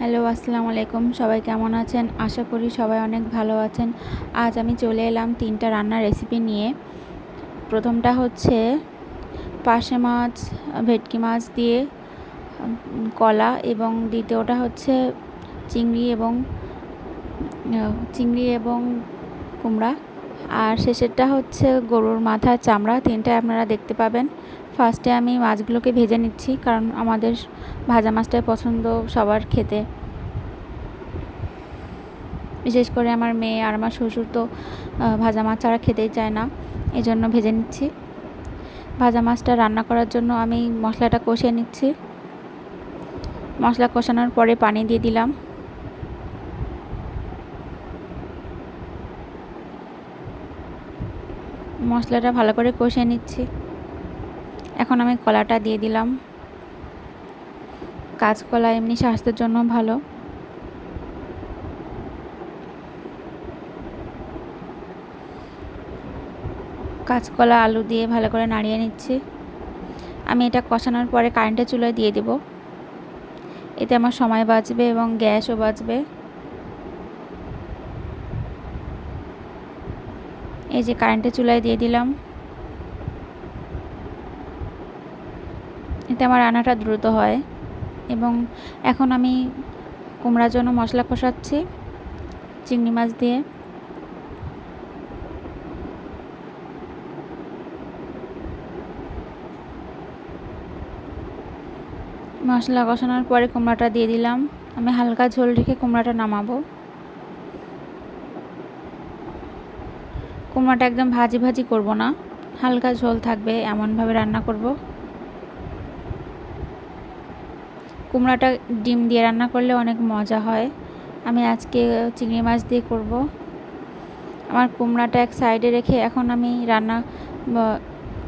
Hello, আসসালামু আলাইকুম। সবাই কেমন আছেন? আশা করি সবাই অনেক ভালো আছেন। আজ আমি চলে এলাম তিনটা রান্নার রেসিপি নিয়ে। প্রথমটা হচ্ছে পার্শে মাছ, ভেটকি মাছ দিয়ে, কলা এবং দ্বিতীয়টা হচ্ছে চিংড়ি এবং চিংড়ি এবং কুমড়া। আর শেষেরটা হচ্ছে গরুর মাথার চামড়া। তিনটায় আপনারা দেখতে পাবেন। ফার্স্টে আমি মাছগুলোকে ভেজে নিচ্ছি, কারণ আমাদের ভাজা মাছটাই পছন্দ সবার খেতে। বিশেষ করে আমার মেয়ে আর আমার শ্বশুর তো ভাজা মাছ ছাড়া খেতেই চায় না এই জন্য ভেজে নিচ্ছি। ভাজা মাছটা রান্না করার জন্য আমি মশলাটা কষিয়ে নিচ্ছি। মশলা কষানোর পরে পানি দিয়ে দিলাম। মশলাটা ভালো করে কষিয়ে নিচ্ছি। এখন আমি কলাটা দিয়ে দিলাম। কাঁচকলা এমনি স্বাস্থ্যের জন্য ভালো। কাঁচকলা, আলু দিয়ে ভালো করে নাড়িয়ে নিচ্ছি। আমি এটা কষানোর পরে কারেন্টের চুলায় দিয়ে দেব। এতে আমার সময় বাঁচবে এবং গ্যাসও বাঁচবে। এই যে কারেন্টের চুলায় দিয়ে দিলাম। এতে আমার রান্নাটা দ্রুত হয় এবং এখন আমি কুমড়ার জন্য মশলা কষাচ্ছি, চিংড়ি মাছ দিয়ে। মশলা কষানোর পরে কুমড়াটা দিয়ে দিলাম। আমি হালকা ঝোল রেখে কুমড়াটা নামাবো। কুমড়াটা একদম ভাজি ভাজি করব না, হালকা ঝোল থাকবে, এমনভাবে রান্না করব। কুমড়াটা ডিম দিয়ে রান্না করলে অনেক মজা হয়। আমি আজকে চিংড়ি মাছ দিয়ে করব। আমার কুমড়াটা এক সাইডে রেখে এখন আমি রান্না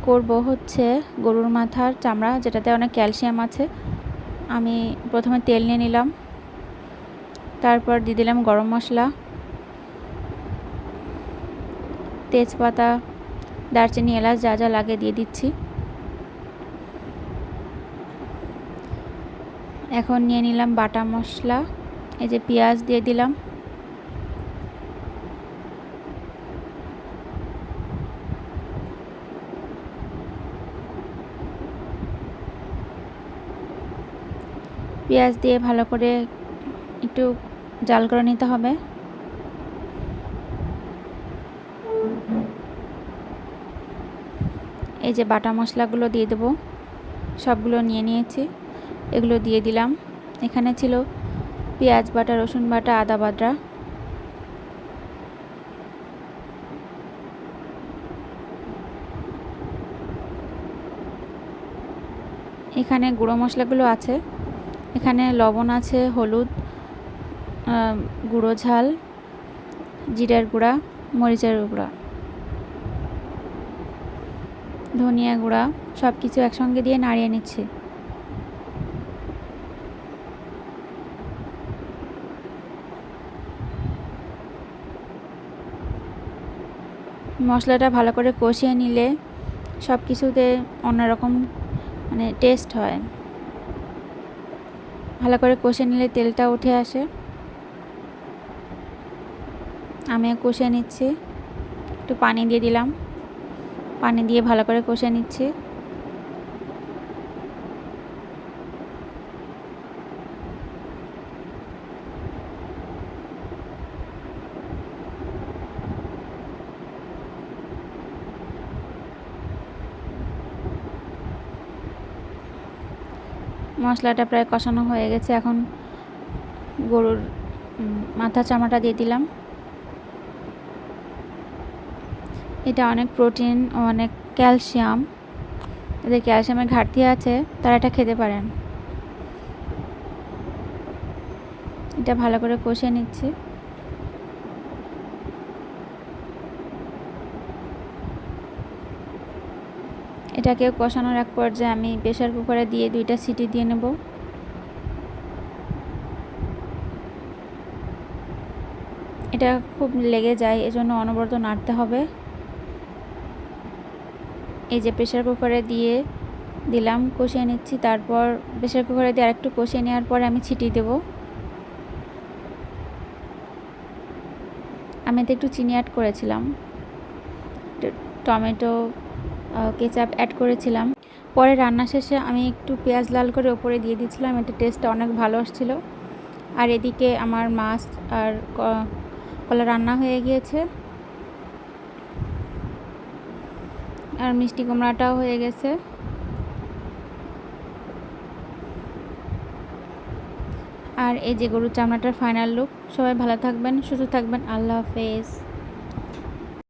করব হচ্ছে গরুর মাথার চামড়া, যেটাতে অনেক ক্যালসিয়াম আছে। আমি প্রথমে তেল নিয়ে নিলাম। তারপর দিয়ে দিলাম গরম মশলা। তেজপাতা, দারচিনি, এলাচ যা যা লাগে দিয়ে দিচ্ছি। এখন নিয়ে নিলাম বাটা মশলা, এই যে পেঁয়াজ দিয়ে দিলাম। পেঁয়াজ দিয়ে ভালো করে একটু জাল করে নিতে হবে। এই যে বাটা মশলাগুলো দিয়ে দেবো, সবগুলো নিয়ে নিয়েছি। এগুলো দিয়ে দিলাম। এখানে ছিল পেঁয়াজ বাটা, রসুন বাটা, আদা বাটা। এখানে গুঁড়ো মশলাগুলো আছে। এখানে লবণ আছে, হলুদ গুঁড়ো ঝাল, জিরার গুঁড়া, মরিচের গুঁড়া। ধনিয়া গুঁড়া সব কিছু একসঙ্গে দিয়ে নাড়িয়ে নিচ্ছি। মশলাটা ভালো করে কষিয়ে নিলে সব কিছুতে অন্যরকম মানে টেস্ট হয়। ভালো করে কষে নিলে তেলটা উঠে আসে। আমি কষে নিচ্ছি। একটু পানি দিয়ে দিলাম। পানি দিয়ে ভালো করে কষে নিচ্ছি। মশলাটা প্রায় কষানো হয়ে গেছে। এখন গরুর মাথা চামাটা দিয়ে দিলাম। এটা অনেক প্রোটিন ও অনেক ক্যালসিয়াম। এদের ক্যালসিয়ামের ঘাটতি আছে, তারা এটা খেতে পারেন। এটা ভালো করে কষিয়ে নিচ্ছি। এটাকে কষানোর এক পর্যায়ে আমি প্রেশার কুকারে দিয়ে দুইটা সিটি দিয়ে নেব। এটা খুব লেগে যায়, এজন্য অনবরত নাড়তে হবে। এই যে প্রেশার কুকারে দিয়ে দিলাম, কষিয়ে নিচ্ছি, তারপর প্রেশার কুকারে দিয়ে আরেকটু কষিয়ে নেওয়ার পরে আমি ছিটি দেব। আমি তো একটু চিনি অ্যাড করেছিলাম। টমেটো কেচাপ অ্যাড করেছিলাম। পরে রান্না শেষে আমি একটু পেঁয়াজ লাল করে ওপরে দিয়ে দিয়েছিলাম, এতে টেস্টটা অনেক ভালো আসছিল। আর এদিকে আমার মাছ আর কলা রান্না হয়ে গিয়েছে। আর মিষ্টি কুমড়াটাও হয়ে গেছে। আর এই যে গরুর চামড়াটার ফাইনাল লুক সবাই ভালো থাকবেন, সুস্থ থাকবেন। আল্লাহ হাফেজ।